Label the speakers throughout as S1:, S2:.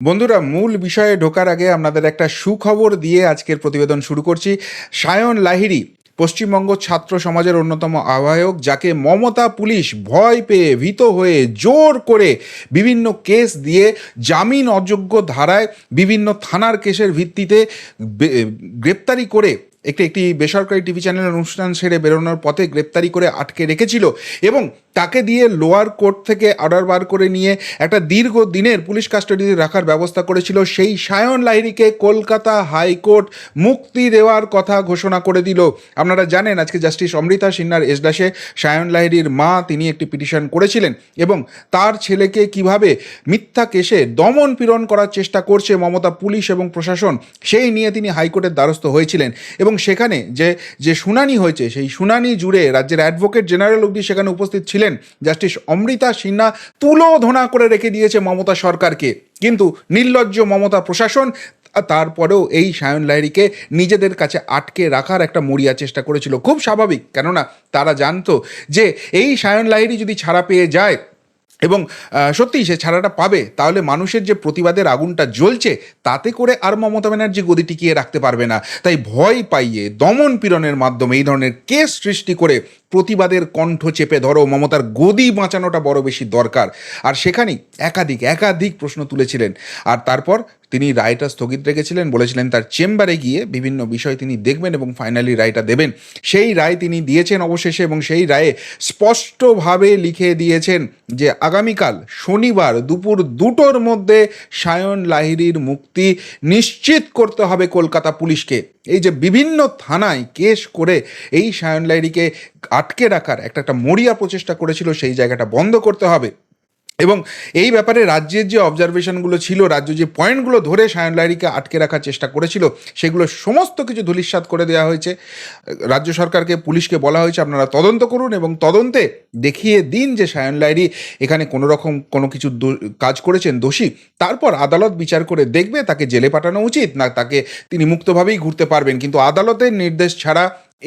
S1: বন্ধুরা, মূল বিষয়ে ঢোকার আগে আপনাদের একটা সুখবর দিয়ে আজকের প্রতিবেদন শুরু করছি। সায়ন লাহিড়ি, পশ্চিমবঙ্গ ছাত্র সমাজের অন্যতম আহ্বায়ক, যাকে মমতা পুলিশ ভয় পেয়ে ভীত হয়ে জোর করে বিভিন্ন কেস দিয়ে জামিন অযোগ্য ধারায় বিভিন্ন থানার কেসের ভিত্তিতে গ্রেপ্তারি করে একটি একটি বেসরকারি টিভি চ্যানেলের অনুষ্ঠান সেরে বেরোনোর পথে গ্রেপ্তারি করে আটকে রেখেছিল এবং তাকে দিয়ে লোয়ার কোর্ট থেকে অর্ডার বার করে নিয়ে একটা দীর্ঘ দিনের পুলিশ কাস্টাডিতে রাখার ব্যবস্থা করেছিল। সেই সায়ন লাহিড়িকে কলকাতা হাইকোর্ট মুক্তি দেওয়ার কথা ঘোষণা করে দিল। আপনারা জানেন, আজকে জাস্টিস অমৃতা সিনহার এজলাসে সায়ন লাহিড়ির মা তিনি একটি পিটিশন করেছিলেন এবং তার ছেলেকে কীভাবে মিথ্যা কেসে দমন পীড়ন করার চেষ্টা করছে মমতা পুলিশ এবং প্রশাসন, সেই নিয়ে তিনি হাইকোর্টের দ্বারস্থ হয়েছিলেন। এবং সেখানে যে যে শুনানি হয়েছে, সেই শুনানি জুড়ে রাজ্যের অ্যাডভোকেট জেনারেল অবধি সেখানে উপস্থিত ছিলেন। জাস্টিস অমৃতা সিনহা তুলোধনা করে রেখে দিয়েছে মমতা সরকারকে। কিন্তু নির্লজ্জ মমতা প্রশাসন তারপরেও এই সায়ন লাহিড়িকে নিজেদের কাছে আটকে রাখার একটা মরিয়া চেষ্টা করেছিল। খুব স্বাভাবিক, কেননা তারা জানতো যে, এই সায়ন লাহিড়ি যদি ছাড়া পেয়ে যায় এবং সত্যিই সে ছাড়াটা পাবে, তাহলে মানুষের যে প্রতিবাদের আগুনটা জ্বলছে, তাতে করে আর মমতা ব্যানার্জি গদি টিকিয়ে রাখতে পারবে না। তাই ভয় পাইয়ে, দমন পীড়নের মাধ্যমে এই ধরনের কেস সৃষ্টি করে প্রতিবাদের কণ্ঠ চেপে ধরো, মমতার গদি বাঁচানোটা বড় বেশি দরকার। আর সেখানেই একাধিক একাধিক প্রশ্ন তুলেছিলেন। আর তারপর তিনি রায়টা স্থগিত রেখেছিলেন, বলেছিলেন তার চেম্বারে গিয়ে বিভিন্ন বিষয় তিনি দেখবেন এবং ফাইনালি রায়টা দেবেন। সেই রায় তিনি দিয়েছেন অবশেষে এবং সেই রায়ে স্পষ্টভাবে লিখে দিয়েছেন যে আগামীকাল শনিবার দুপুর দুটোর মধ্যে সায়ন লাহিরির মুক্তি নিশ্চিত করতে হবে কলকাতা পুলিশকে। এই যে বিভিন্ন থানায় কেস করে এই সায়ন লাহিড়িকে আটকে রাখার একটা একটা মরিয়া প্রচেষ্টা করেছিল, সেই জায়গাটা বন্ধ করতে হবে। এবং এই ব্যাপারে রাজ্যের যে অবজারভেশনগুলো ছিল, রাজ্য যে পয়েন্টগুলো ধরে সায়ন লাহিড়িকে আটকে রাখার চেষ্টা করেছিল, সেগুলো সমস্ত কিছু ধূলিসাৎ করে দেওয়া হয়েছে। রাজ্য সরকারকে, পুলিশকে বলা হয়েছে, আপনারা তদন্ত করুন এবং তদন্তে দেখিয়ে দিন যে সায়ন লাহিড়ি এখানে কোনো রকম কোনো কিছু কাজ করেছেন দোষী। তারপর আদালত বিচার করে দেখবে, তাকে জেলে পাঠানো উচিত, না তাকে তিনি মুক্তভাবেই ঘুরতে পারবেন। কিন্তু আদালতের নির্দেশ ছাড়া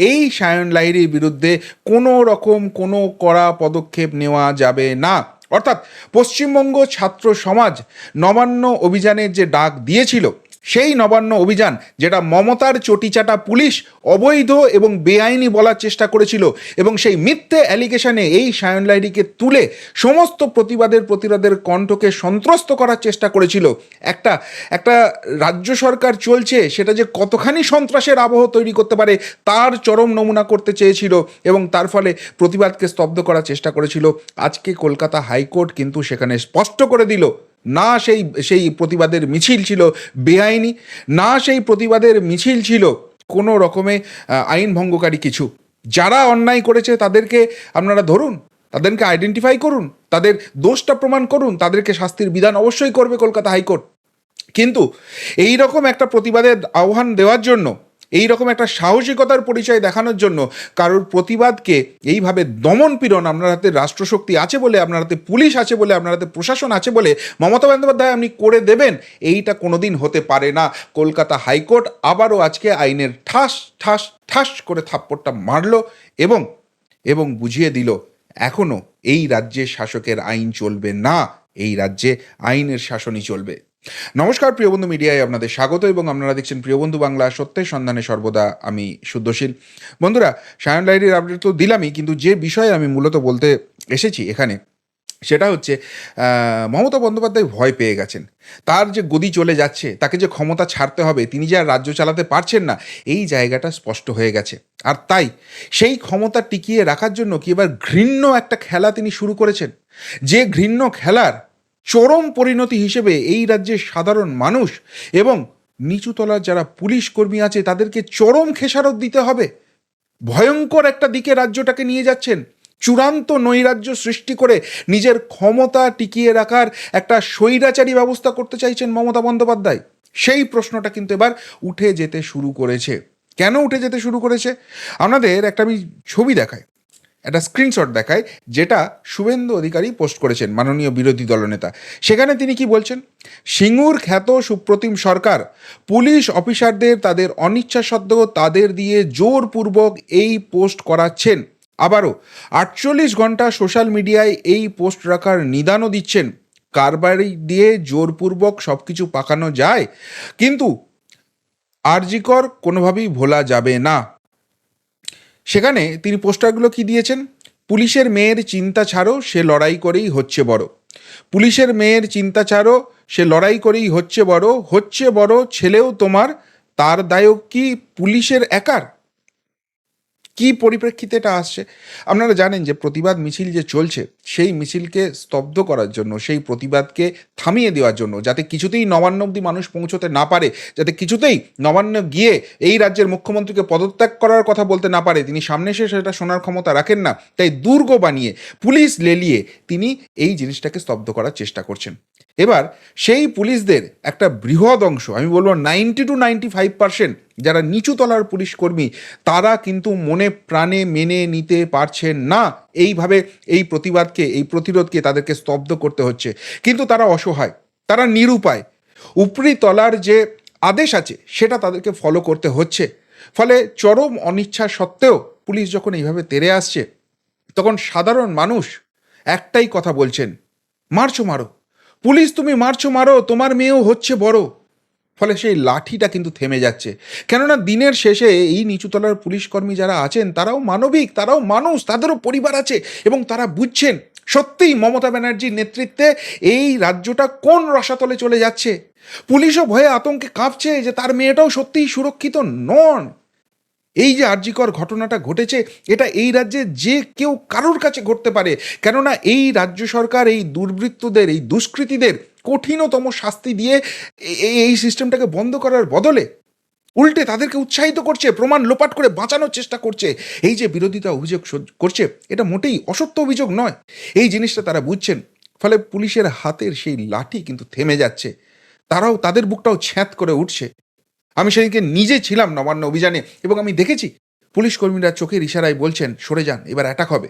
S1: এই সায়ন লাহিড়ির বিরুদ্ধে কোনো রকম কোনো কড়া পদক্ষেপ নেওয়া যাবে না। অর্থাৎ পশ্চিমবঙ্গ ছাত্র সমাজ নবান্ন অভিযানের যে ডাক দিয়েছিল সেই নবান্ন অভিযান যেটা মমতার চটিচাটা পুলিশ অবৈধ এবং বেআইনি বলার চেষ্টা করেছিল এবং সেই মিথ্যে অ্যালিগেশনে এই সায়ন লাহিড়িকে তুলে সমস্ত প্রতিবাদের প্রতিবাদের কণ্ঠকে সন্ত্রস্ত করার চেষ্টা করেছিল। একটা একটা রাজ্য সরকার চলছে সেটা যে কতখানি সন্ত্রাসের আবহ তৈরি করতে পারে তার চরম নমুনা করতে চেয়েছিল এবং তার ফলে প্রতিবাদকে স্তব্ধ করার চেষ্টা করেছিল। আজকে কলকাতা হাইকোর্ট কিন্তু সেখানে স্পষ্ট করে দিল না সেই সেই প্রতিবাদের মিছিল ছিল বেআইনি, না সেই প্রতিবাদের মিছিল ছিল কোনো রকমে আইন ভঙ্গকারী কিছু। যারা অন্যায় করেছে তাদেরকে আপনারা ধরুন, তাদেরকে আইডেন্টিফাই করুন, তাদের দোষটা প্রমাণ করুন, তাদেরকে শাস্তির বিধান অবশ্যই করবে কলকাতা হাইকোর্ট। কিন্তু এই রকম একটা প্রতিবাদের আহ্বান দেওয়ার জন্য এই রকম একটা সাহসিকতার পরিচয় দেখানোর জন্য কারোর প্রতিবাদকে এইভাবে দমন পীড়ন আপনার হাতে রাষ্ট্রশক্তি আছে বলে, আপনার হাতে পুলিশ আছে বলে, আপনার হাতে প্রশাসন আছে বলে মমতা বন্দ্যোপাধ্যায় আপনি করে দেবেন, এইটা কোনোদিন হতে পারে না। কলকাতা হাইকোর্ট আবারও আজকে আইনের ঠাস ঠাস ঠাস করে থাপ্পড়টা মারল এবং এবং বুঝিয়ে দিল এখনও এই রাজ্যে শাসকের আইন চলবে না। এই রাজ্যে আইনের শাসনই চলবে। নমস্কার, প্রিয় বন্ধু মিডিয়ায় আপনাদের স্বাগত এবং আপনারা দেখছেন প্রিয় বন্ধু বাংলা, সত্যের সন্ধানে সর্বদা আমি শুদ্ধশীল বন্ধুরা, সায়ন লাইরির আপডেট তো দিলামই, কিন্তু যে বিষয়ে আমি মূলত বলতে এসেছি এখানে, সেটা হচ্ছে মমতা বন্দ্যোপাধ্যায় ভয় পেয়ে গেছেন। তার যে গদি চলে যাচ্ছে, তাকে যে ক্ষমতা ছাড়তে হবে, তিনি যে আর রাজ্য চালাতে পারছেন না, এই জায়গাটা স্পষ্ট হয়ে গেছে। আর তাই সেই ক্ষমতা টিকিয়ে রাখার জন্য কি এবার ঘৃণ্য একটা খেলা তিনি শুরু করেছেন? যে ঘৃণ্য খেলার চরম পরিণতি হিসেবে এই রাজ্যের সাধারণ মানুষ এবং নিচুতলার যারা পুলিশ কর্মী আছে তাদেরকে চরম খেসারত দিতে হবে। ভয়ঙ্কর একটা দিকে রাজ্যটাকে নিয়ে যাচ্ছেন। চূড়ান্ত নৈরাজ্য সৃষ্টি করে নিজের ক্ষমতা টিকিয়ে রাখার একটা স্বৈরাচারী ব্যবস্থা করতে চাইছেন মমতা বন্দ্যোপাধ্যায়। সেই প্রশ্নটা কিন্তু এবার উঠে যেতে শুরু করেছে। কেন উঠে যেতে শুরু করেছে? আপনাদের একটা আমি ছবি দেখাই, একটা স্ক্রিনশট দেখায় যেটা শুভেন্দু অধিকারী পোস্ট করেছেন, মাননীয় বিরোধী দলনেতা। সেখানে তিনি কি বলছেন? সিঙ্গুর খ্যাত সুপ্রতিম সরকার, পুলিশ অফিসারদের তাদের অনিচ্ছা সত্ত্বেও তাদের দিয়ে জোরপূর্বক এই পোস্ট করাচ্ছেন। আবারও, আটচল্লিশ ঘণ্টা সোশ্যাল মিডিয়ায় এই পোস্ট রাখার নিদানও দিচ্ছেন। কারবারি দিয়ে জোরপূর্বক সব কিছু পাকানো যায়, কিন্তু আরজিকর কোনোভাবেই ভোলা যাবে না। সেখানে তিনি পোস্টারগুলো কি দিয়েছেন? পুলিশের মেয়ের চিন্তা ছাড়ো, সে লড়াই করেই হচ্ছে বড়। পুলিশের মেয়ের চিন্তা ছাড়ো, সে লড়াই করেই হচ্ছে বড়। হচ্ছে বড় ছেলেও তোমার, তার দায়ক কি পুলিশের একার? কি পরিপ্রেক্ষিতে এটা আসছে? আপনারা জানেন যে প্রতিবাদ মিছিল যে চলছে, সেই মিছিলকে স্তব্ধ করার জন্য, সেই প্রতিবাদকে থামিয়ে দেওয়ার জন্য, যাতে কিছুতেই নবান্ন অব্দি মানুষ পৌঁছতে না পারে, যাতে কিছুতেই নবান্ন গিয়ে এই রাজ্যের মুখ্যমন্ত্রীকে পদত্যাগ করার কথা বলতে না পারে, তিনি সামনে এসে সেটা শোনার ক্ষমতা রাখেন না, তাই দুর্গ বানিয়ে, পুলিশ লেলিয়ে তিনি এই জিনিসটাকে স্তব্ধ করার চেষ্টা করছেন। এবার সেই পুলিশদের একটা বৃহৎ অংশ, আমি বলব ninety two ninety five percent যারা নিচু তলার পুলিশ কর্মী, তারা কিন্তু মনে প্রাণে মেনে নিতে পারছেন না। এইভাবে এই প্রতিবাদকে, এই প্রতিরোধকে তাদেরকে স্তব্ধ করতে হচ্ছে। কিন্তু তারা অসহায়, তারা নিরুপায়। উপরি তলার যে আদেশ আছে, সেটা তাদেরকে ফলো করতে হচ্ছে। ফলে চরম অনিচ্ছা সত্ত্বেও পুলিশ যখন এইভাবে তেরে আসছে, তখন সাধারণ মানুষ একটাই কথা বলছেন, মারছো মারো। পুলিশ তুমি মারছো, মারো, তোমার মেয়েও হচ্ছে বড়। ফলে সেই লাঠিটা কিন্তু থেমে যাচ্ছে। কেননা দিনের শেষে এই নিচুতলার পুলিশ কর্মী যারা আছেন, তারাও মানবিক, তারাও মানুষ, তাদেরও পরিবার আছে এবং তারা বুঝছেন, সত্যিই মমতা ব্যানার্জির নেতৃত্বে এই রাজ্যটা কোন রসাতলে চলে যাচ্ছে? পুলিশও ভয়ে আতঙ্কে কাঁপছে যে তার মেয়েটাও সত্যিই সুরক্ষিত নন। এই যে আর্যিকর ঘটনাটা ঘটেছে, এটা এই রাজ্যে যে কেউ কারোর কাছে ঘটতে পারে। কেননা এই রাজ্য সরকার, এই দুর্বৃত্তদের, এই দুষ্কৃতীদের কঠিনতম শাস্তি দিয়ে এই সিস্টেমটাকে বন্ধ করার বদলে উল্টে তাদেরকে উৎসাহিত করছে, প্রমাণ লোপাট করে বাঁচানোর চেষ্টা করছে। এই যে বিরোধিতা অভিযোগ করছে, এটা মোটেই অসত্য অভিযোগ নয়। এই জিনিসটা তারা বুঝছেন, ফলে পুলিশের হাতের সেই লাঠি কিন্তু থেমে যাচ্ছে। তারাও, তাদের বুকটাও ছ্যাঁত করে উঠছে। আমি সেদিনকে নিজে ছিলাম নবান্ন অভিযানে এবং আমি দেখেছি পুলিশ কর্মীরা চোখের ইশারায় বলছেন, সরে যান, এবার অ্যাটাক হবে।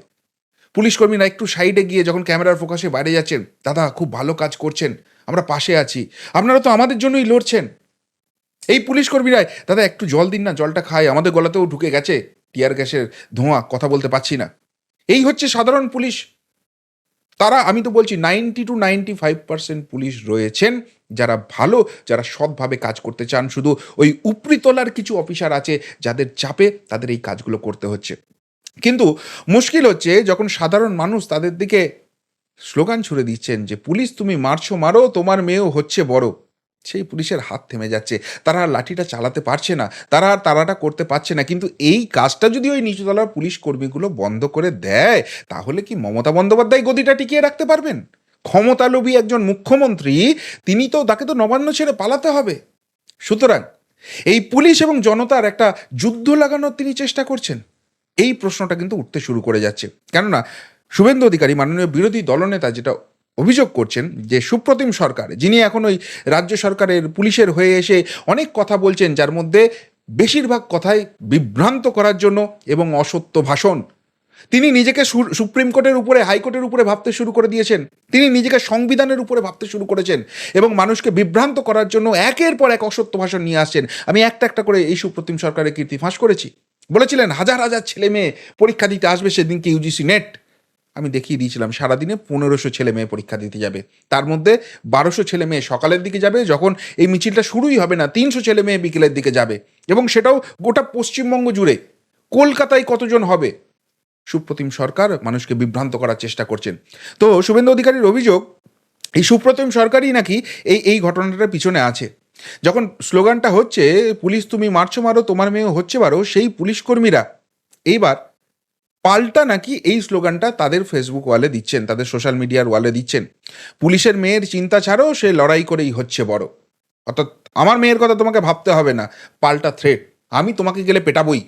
S1: পুলিশ কর্মীরা একটু সাইডে গিয়ে যখন ক্যামেরার ফোকাসে বাইরে যাচ্ছেন, দাদা খুব ভালো কাজ করছেন, আমরা পাশে আছি, আপনারা তো আমাদের জন্যই লড়ছেন। এই পুলিশ কর্মীরাই, দাদা একটু জল দিন না, জলটা খায়, আমাদের গলাতেও ঢুকে গেছে টিয়ার গ্যাসের ধোঁয়া, কথা বলতে পারছি না। এই হচ্ছে সাধারণ পুলিশ। তারা, আমি তো বলছি ninety two ninety five percent police রয়েছেন। যারা ভালো, যারা সৎভাবে কাজ করতে চান, শুধু ওই উপরিতলার কিছু অফিসার আছে, যাদের চাপে তাদের এই কাজগুলো করতে হচ্ছে। কিন্তু মুশকিল হচ্ছে, যখন সাধারণ মানুষ তাদের দিকে স্লোগান ছুড়ে দিচ্ছেন যে, পুলিশ, তুমি মারছো, মারো, তোমার মেয়েও হচ্ছে বড়। সেই পুলিশের হাত থেমে যাচ্ছে। তারা আর লাঠিটা চালাতে পারছে না। তারা আর তারাটা করতে পারছে না। কিন্তু এই কাজটা যদি ওই নিচুতলার পুলিশ কর্মীগুলো বন্ধ করে দেয়, তাহলে কি মমতা বন্দ্যোপাধ্যায় গদিটা টিকিয়ে রাখতে পারবেন? ক্ষমতালোভী একজন মুখ্যমন্ত্রী, তিনি তো তাকে তো নবান্ন ছেড়ে পালাতে হবে। সুতরাং এই পুলিশ এবং জনতার একটা যুদ্ধ লাগানোর তিনি চেষ্টা করছেন। এই প্রশ্নটা কিন্তু উঠতে শুরু করে যাচ্ছে। কেননা, শুভেন্দু অধিকারী, মাননীয় বিরোধী দলনেতা, যেটা অভিযোগ করছেন যে সুপ্রতিম সরকার, যিনি এখন ওই রাজ্য সরকারের পুলিশের হয়ে এসে অনেক কথা বলছেন, যার মধ্যে বেশিরভাগ কথাই বিভ্রান্ত করার জন্য এবং অসত্য ভাষণ। তিনি নিজেকে সুপ্রিম কোর্টের উপরে হাইকোর্টের উপরে ভাবতে শুরু করে দিয়েছেন। তিনি নিজেকে সংবিধানের উপরে ভাবতে শুরু করেছেন এবং মানুষকে বিভ্রান্ত করার জন্য একের পর এক অসত্য ভাষণ নিয়ে আসছেন। আমি একটা একটা করে এই সুপ্রতিম সরকারের কীর্তি ফাঁস করেছি। বলেছিলেন, হাজার হাজার ছেলে মেয়ে পরীক্ষা দিতে আসবে সেদিনকে ইউজিসি নেট আমি দেখিয়ে দিয়েছিলাম, সারাদিনে পনেরোশো ছেলে মেয়ে পরীক্ষা দিতে যাবে। তার মধ্যে বারোশো ছেলে মেয়ে সকালের দিকে যাবে, যখন এই মিছিলটা শুরুই হবে না, তিনশো ছেলে মেয়ে বিকেলের দিকে যাবে। এবং সেটাও গোটা পশ্চিমবঙ্গ জুড়ে। কলকাতায় কতজন হবে? সুপ্রতিম সরকার মানুষকে বিভ্রান্ত করার চেষ্টা করছেন। তো শুভেন্দু অধিকারীর অভিযোগ, এই সুপ্রতিম সরকারই নাকি এই এই ঘটনাটার পিছনে আছে। যখন স্লোগানটা হচ্ছে, পুলিশ তুমি মারছো মারো, তোমার মেয়ে হচ্ছে মারো সেই পুলিশ কর্মীরা, এইবার পাল্টা নাকি এই স্লোগানটা তাদের ফেসবুক ওয়ালে দিচ্ছেন, তাদের সোশ্যাল মিডিয়ার ওয়ালে দিচ্ছেন। পুলিশের মেয়ের চিন্তা ছাড়াও সে লড়াই করেই হচ্ছে বড়। অর্থাৎ আমার মেয়ের কথা তোমাকে ভাবতে হবে না, পাল্টা থ্রেট আমি তোমাকে গেলে পেটাবই।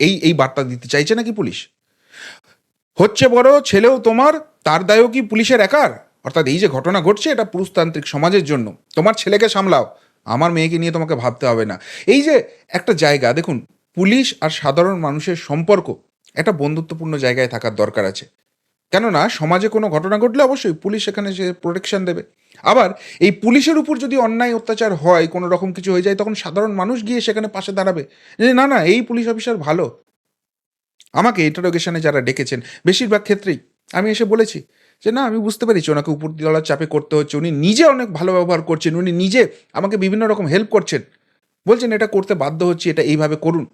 S1: এই এই বার্তা দিতে চাইছে নাকি পুলিশ? হচ্ছে বড় ছেলেও তোমার, তার দায়ও কি পুলিশের একার? অর্থাৎ এই যে ঘটনা ঘটছে, এটা পুরুষতান্ত্রিক সমাজের জন্য। তোমার ছেলেকে সামলাও। আমার মেয়েকে নিয়ে তোমাকে ভাবতে হবে না। এই যে একটা জায়গা, দেখুন, পুলিশ আর সাধারণ মানুষের সম্পর্ক একটা বন্ধুত্বপূর্ণ জায়গায় থাকার দরকার আছে। কেননা, সমাজে কোনো ঘটনা ঘটলে অবশ্যই পুলিশ এখানে সে প্রোটেকশন দেবে। আবার, এই পুলিশের উপর যদি অন্যায় অত্যাচার হয়, কোনো রকম কিছু হয়ে যায়, তখন সাধারণ মানুষ গিয়ে সেখানে পাশে দাঁড়াবে। যে, না না, এই পুলিশ অফিসার ভালো। আমাকে ইন্টারোগেশনে যারা ডেকেছেন, বেশিরভাগ ক্ষেত্রেই আমি এসে বলেছি যে, না, আমি বুঝতে পেরেছি, ওনাকে উপর তলার চাপে করতে হচ্ছে, উনি নিজে অনেক ভালো ব্যবহার করছেন, উনি নিজে আমাকে বিভিন্ন রকম হেল্প করছেন। বলছেন, এটা করতে বাধ্য হচ্ছে, এটা এইভাবে করুন।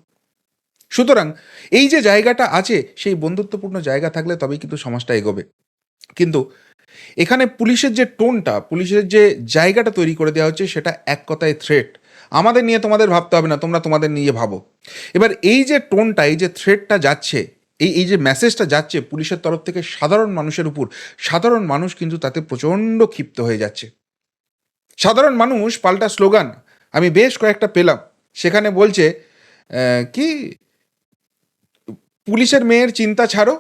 S1: সুতরাং এই যে জায়গাটা আছে, সেই বন্ধুত্বপূর্ণ জায়গা থাকলে তবেই কিন্তু সমাজটা এগোবে। কিন্তু এখানে পুলিশের যে টোনটা, পুলিশের যে জায়গাটা তৈরি করে দেওয়া হচ্ছে, সেটা এক কথায় থ্রেট আমাদের নিয়ে তোমাদের ভাবতে হবে না, তোমরা তোমাদের নিয়ে ভাবো। এবার এই যে টোনটা, এই যে থ্রেটটা যাচ্ছে, এই এই যে মেসেজটা যাচ্ছে পুলিশের তরফ থেকে সাধারণ মানুষের উপর, সাধারণ মানুষ কিন্তু তাতে প্রচণ্ড ক্ষিপ্ত হয়ে যাচ্ছে। সাধারণ মানুষ পাল্টা স্লোগান আমি বেশ কয়েকটা পেলাম। সেখানে বলছে কি? পুলিশের মেয়ের চিন্তা ছাড়ো,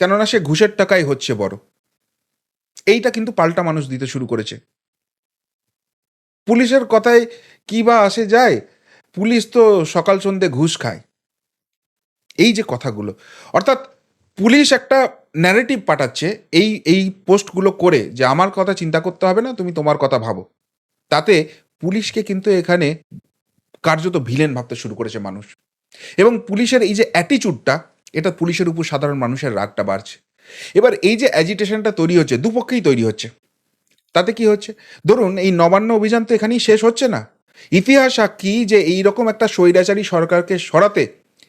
S1: কেননা সে ঘুষের টাকাই হচ্ছে বড়। এইটা কিন্তু পাল্টা মানুষ দিতে শুরু করেছে। পুলিশের কথায় কি বা আসে যায়, পুলিশ তো সকাল সন্ধে ঘুষ খায়। এই যে কথাগুলো, অর্থাৎ পুলিশ একটা ন্যারেটিভ পাঠাচ্ছে, এই এই পোস্টগুলো করে যে আমার কথা চিন্তা করতে হবে না, তুমি তোমার কথা ভাবো। তাতে পুলিশকে কিন্তু এখানে কার্যত ভিলেন ভাবতে শুরু করেছে মানুষ। এবং পুলিশের এই যে অ্যাটিচিউডটা এটা পুলিশের উপর সাধারণ মানুষের রাগটা বাড়ছে। এবার এই যে অ্যাজিটেশনটা তৈরি হচ্ছে, দুপক্ষেই তৈরি হচ্ছে। তাতে কি হচ্ছে? ধরুন, এই নবান্ন অভিযান তো এখানেই শেষ হচ্ছে না। ইতিহাস সাক্ষী যে এই রকম একটা স্বৈরাচারী সরকারকে সরাতে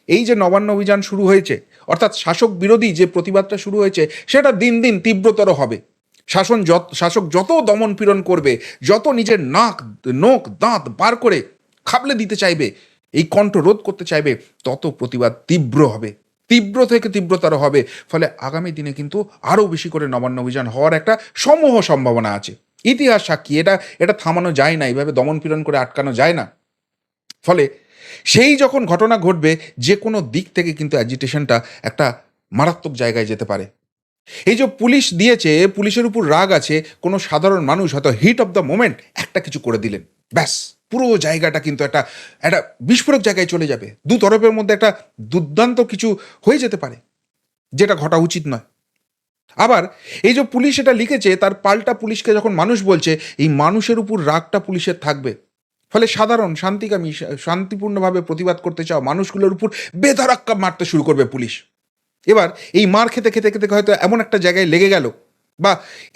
S1: এই যে নবান্ন অভিযান শুরু হয়েছে, অর্থাৎ শাসক বিরোধী যে প্রতিবাদটা শুরু হয়েছে, সেটা দিন দিন তীব্রতর হবে। শাসন যত, শাসক যত দমন পীড়ন করবে, যত নিজের নাক নোক দাঁত বার করে খাবলে দিতে চাইবে এই কণ্ঠ রোধ করতে চাইবে, তত প্রতিবাদ তীব্র হবে। তীব্র থেকে তীব্রতর হবে, ফলে আগামী দিনে কিন্তু আরও বেশি করে নবান্ন অভিযান হওয়ার একটা সমূহ সম্ভাবনা আছে। ইতিহাস সাক্ষী, এটা এটা থামানো যায় না, এইভাবে দমন পীড়ন করে আটকানো যায় না। ফলে সেই যখন ঘটনা ঘটবে, যে কোনো দিক থেকে কিন্তু অ্যাজিটেশনটা একটা মারাত্মক জায়গায় যেতে পারে। এই যে পুলিশ দিয়েছে, পুলিশের উপর রাগ আছে, কোনো সাধারণ মানুষ হয়তো হিট অফ দ্য মোমেন্ট একটা কিছু করে দিলেন। ব্যাস। পুরো জায়গাটা কিন্তু একটা একটা বিস্ফোরক জায়গায় চলে যাবে। দু তরফের মধ্যে একটা দুর্দান্ত কিছু হয়ে যেতে পারে, যেটা ঘটা উচিত নয়। আবার এই যে পুলিশ এটা লিখেছে, তার পাল্টা পুলিশকে যখন মানুষ বলছে, এই মানুষের উপর রাগটা পুলিশের থাকবে। ফলে সাধারণ শান্তিকামী, শান্তিপূর্ণভাবে প্রতিবাদ করতে চাও মানুষগুলোর উপর বেধারাক্কা মারতে শুরু করবে পুলিশ। এবার এই মার খেতে খেতে খেতে হয়তো এমন একটা জায়গায় লেগে গেল, বা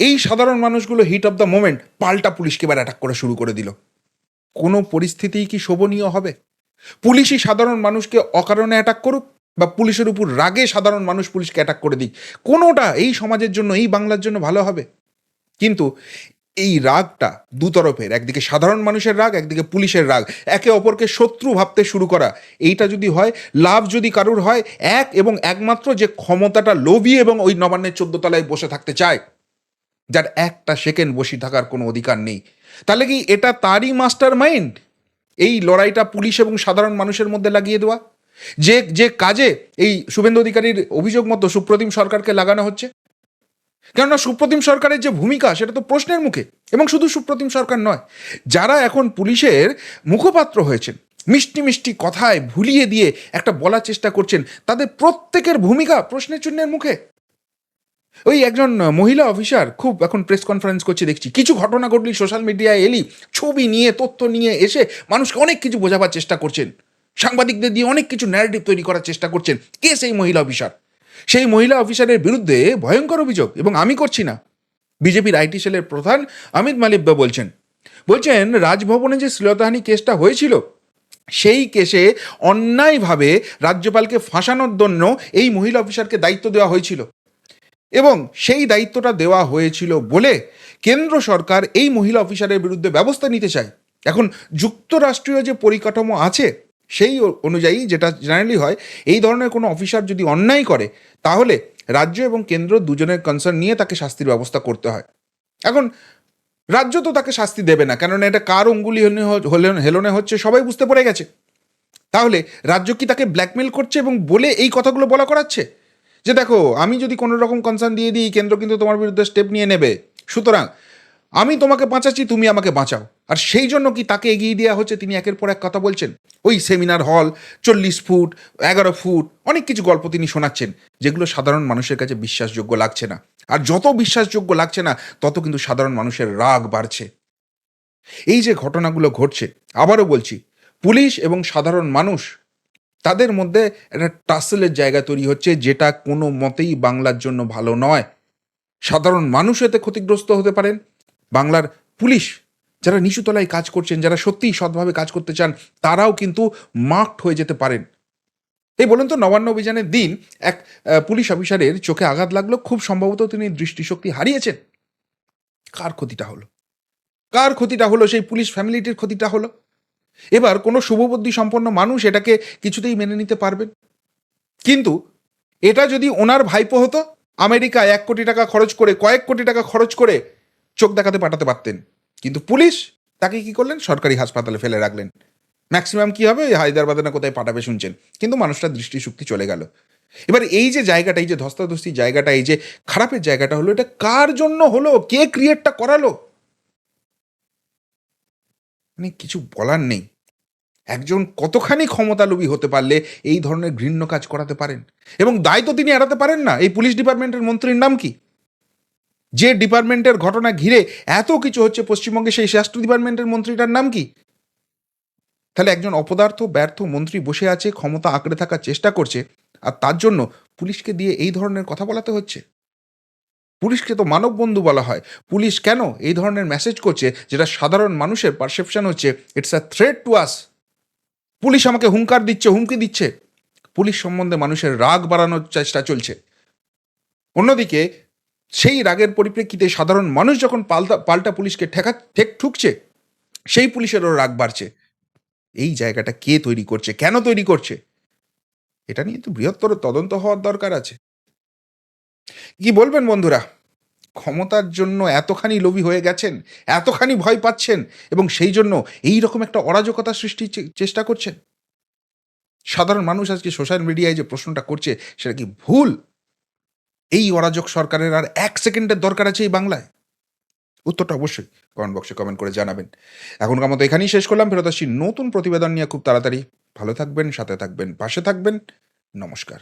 S1: এই সাধারণ মানুষগুলো হিট অফ দ্য মোমেন্ট পাল্টা পুলিশকে এবার অ্যাটাক করা শুরু করে দিল। কোনো পরিস্থিতিই কি শোভনীয় হবে? পুলিশই সাধারণ মানুষকে অকারণে অ্যাটাক করুক বা পুলিশের উপর রাগে সাধারণ মানুষ পুলিশকে অ্যাটাক করে দিক? কোনোটা এই সমাজের জন্য, এই বাংলার জন্য ভালো হবে? কিন্তু এই রাগটা দু তরফের, একদিকে সাধারণ মানুষের রাগ, একদিকে পুলিশের রাগ। একে অপরকে শত্রু ভাবতে শুরু করা। এইটা যদি হয়, লাভ যদি কারুর হয়, এক এবং একমাত্র যে ক্ষমতাটা লোভী এবং ওই নবান্নের চোদ্দ তলায় বসে থাকতে চায় যার একটা সেকেন্ড বসে থাকার কোনো অধিকার নেই। তাহলে কি এটা তারই মাস্টার মাইন্ড এই লড়াইটা পুলিশ এবং সাধারণ মানুষের মধ্যে লাগিয়ে দেওয়া? যে যে কাজে এই শুভেন্দু অধিকারীর অভিযোগ মতো সুপ্রতিম সরকারকে লাগানো হচ্ছে? কেননা সুপ্রতিম সরকারের যে ভূমিকা, সেটা তো প্রশ্নের মুখে এবং শুধু সুপ্রতিম সরকার নয়, যারা এখন পুলিশের মুখপাত্র হয়েছেন, মিষ্টি মিষ্টি কথায় ভুলিয়ে দিয়ে একটা বলার চেষ্টা করছেন, তাদের প্রত্যেকের ভূমিকা প্রশ্নের চিহ্নের মুখে। ওই একজন মহিলা অফিসার খুব এখন প্রেস কনফারেন্স করছে, দেখছি। কিছু ঘটনা ঘটলি সোশ্যাল মিডিয়ায় এলি, ছবি নিয়ে, তথ্য নিয়ে এসে মানুষকে অনেক কিছু বোঝাবার চেষ্টা করছেন। সাংবাদিকদের দিয়ে অনেক কিছু ন্যারেটিভ তৈরি করার চেষ্টা করছেন। কে সেই মহিলা অফিসার সেই মহিলা অফিসারের বিরুদ্ধে ভয়ঙ্কর অভিযোগ, এবং আমি করছি না। বিজেপির আইটি সেলের প্রধান অমিত মালিব্বা বলছেন বলছেন, রাজভবনে যে শ্লীলতাহানি কেসটা হয়েছিল, সেই কেসে অন্যায়ভাবে রাজ্যপালকে ফাঁসানোর জন্য এই মহিলা অফিসারকে দায়িত্ব দেওয়া হয়েছিল। এবং সেই দায়িত্বটা দেওয়া হয়েছিল বলে কেন্দ্র সরকার এই মহিলা অফিসারের বিরুদ্ধে ব্যবস্থা নিতে চায়। এখন যুক্তরাষ্ট্রীয় যে পরিকাঠামো আছে, সেই অনুযায়ী যেটা জেনারেলি হয়, এই ধরনের কোনো অফিসার যদি অন্যায় করে, তাহলে রাজ্য এবং কেন্দ্র দুজনের কনসার্ন নিয়ে তাকে শাস্তির ব্যবস্থা করতে হয়। এখন রাজ্য তো তাকে শাস্তি দেবে না, কেননা এটা কার অঙ্গুলি হেলনে হচ্ছে সবাই বুঝতে পেরে গেছে। তাহলে রাজ্য কি তাকে ব্ল্যাকমেল করছে এবং বলে এই কথাগুলো বলা করাচ্ছে? যে দেখো, আমি যদি কোনো রকম কনসার্ন দিয়ে দিই, কেন্দ্র কিন্তু তোমার বিরুদ্ধে স্টেপ নিয়ে নেবে। সুতরাং, আমি তোমাকে বাঁচাচ্ছি, তুমি আমাকে বাঁচাও। আর সেই জন্য কি তাকে এগিয়ে দেওয়া হচ্ছে? তিনি একের পর এক কথা বলছেন। ওই সেমিনার হল চল্লিশ ফুট, এগারো ফুট, অনেক কিছু গল্প তিনি শোনাচ্ছেন, যেগুলো সাধারণ মানুষের কাছে বিশ্বাসযোগ্য লাগছে না। আর যত বিশ্বাসযোগ্য লাগছে না, তত কিন্তু সাধারণ মানুষের রাগ বাড়ছে। এই যে ঘটনাগুলো ঘটছে, আবারও বলছি, পুলিশ এবং সাধারণ মানুষ তাদের মধ্যে একটা টাসেলের জায়গা তৈরি হচ্ছে যেটা কোনো মতেই বাংলার জন্য ভালো নয়। সাধারণ মানুষ এতে ক্ষতিগ্রস্ত হতে পারেন। বাংলার পুলিশ যারা নিচুতলায় কাজ করছেন, যারা সত্যিই সৎভাবে কাজ করতে চান, তারাও কিন্তু মার্কড হয়ে যেতে পারেন। এই বলুন তো, নবান্ন অভিযানের দিন এক পুলিশ অফিসারের চোখে আঘাত লাগল, খুব সম্ভবত তিনি দৃষ্টিশক্তি হারিয়েছেন। কার ক্ষতিটা হলো? কার ক্ষতিটা হলো? সেই পুলিশ ফ্যামিলিটির ক্ষতিটা হলো? এবার কোনো শুভবুদ্ধি সম্পন্ন মানুষ এটাকে কিছুতেই মেনে নিতে পারবেন কিন্তু এটা যদি ওনার ভাইপো হতো, আমেরিকায় এক কোটি টাকা খরচ করে, কয়েক কোটি টাকা খরচ করে চোখ দেখাতে পাঠাতে পারতেন। কিন্তু পুলিশ তাকে কি করলেন? সরকারি হাসপাতালে ফেলে রাখলেন। ম্যাক্সিমাম কি হবে? হায়দ্রাবাদে না কোথায় পাঠাবে শুনছেন। কিন্তু মানুষটার দৃষ্টিশক্তি চলে গেল। এবার এই যে জায়গাটা, এই যে ধস্তাধস্তি জায়গাটা, এই যে খারাপের জায়গাটা হলো, এটা কার জন্য হলো? কে ক্রিয়েটটা করালো? মানে কিছু বলার নেই। একজন কতখানি ক্ষমতালোভী হতে পারলে এই ধরনের ঘৃণ্য কাজ করাতে পারেন? এবং দায় তো তিনি এড়াতে পারেন না। এই পুলিশ ডিপার্টমেন্টের মন্ত্রীর নাম কি? যে ডিপার্টমেন্টের ঘটনা ঘিরে এত কিছু হচ্ছে পশ্চিমবঙ্গে, সেই স্বাস্থ্য ডিপার্টমেন্টের মন্ত্রীটার নাম কি? তাহলে একজন অপদার্থ, ব্যর্থ মন্ত্রী বসে আছে, ক্ষমতা আঁকড়ে থাকার চেষ্টা করছে, আর তার জন্য পুলিশকে দিয়ে এই ধরনের কথা বলাতে হচ্ছে? পুলিশকে তো মানব বন্ধু বলা হয়। পুলিশ কেন এই ধরনের মেসেজ করছে? যেটা সাধারণ মানুষের পারসেপশন হচ্ছে it's a threat to us police আমাকে হুঙ্কার দিচ্ছে, হুমকি দিচ্ছে। পুলিশ সম্বন্ধে মানুষের রাগ বাড়ানোর চেষ্টা চলছে। অন্যদিকে, সেই রাগের পরিপ্রেক্ষিতে সাধারণ মানুষ যখন পাল্টা পাল্টা পুলিশকে ঠেকা, ঠেক ঠুকছে, সেই পুলিশেরও রাগ বাড়ছে। এই জায়গাটা কে তৈরি করছে? কেন তৈরি করছে? এটা নিয়ে তো বৃহত্তর তদন্ত হওয়ার দরকার আছে। কি বলবেন বন্ধুরা? ক্ষমতার জন্য এতখানি লোভী হয়ে গেছেন, এতখানি ভয় পাচ্ছেন, এবং সেই জন্য এই রকম একটা অরাজকতা সৃষ্টির চে- চেষ্টা করছেন? সাধারণ মানুষ আজকে সোশ্যাল মিডিয়ায় যে প্রশ্নটা করছে, সেটা কি ভুল? এই অরাজক সরকারের আর এক সেকেন্ডের দরকার আছে এই বাংলায়? উত্তরটা অবশ্যই কমেন্ট বক্সে কমেন্ট করে জানাবেন। এখনকার মতো এখানেই শেষ করলাম, ফেরত আসছি নতুন প্রতিবেদন নিয়ে খুব তাড়াতাড়ি। ভালো থাকবেন, সাথে থাকবেন, পাশে থাকবেন। নমস্কার।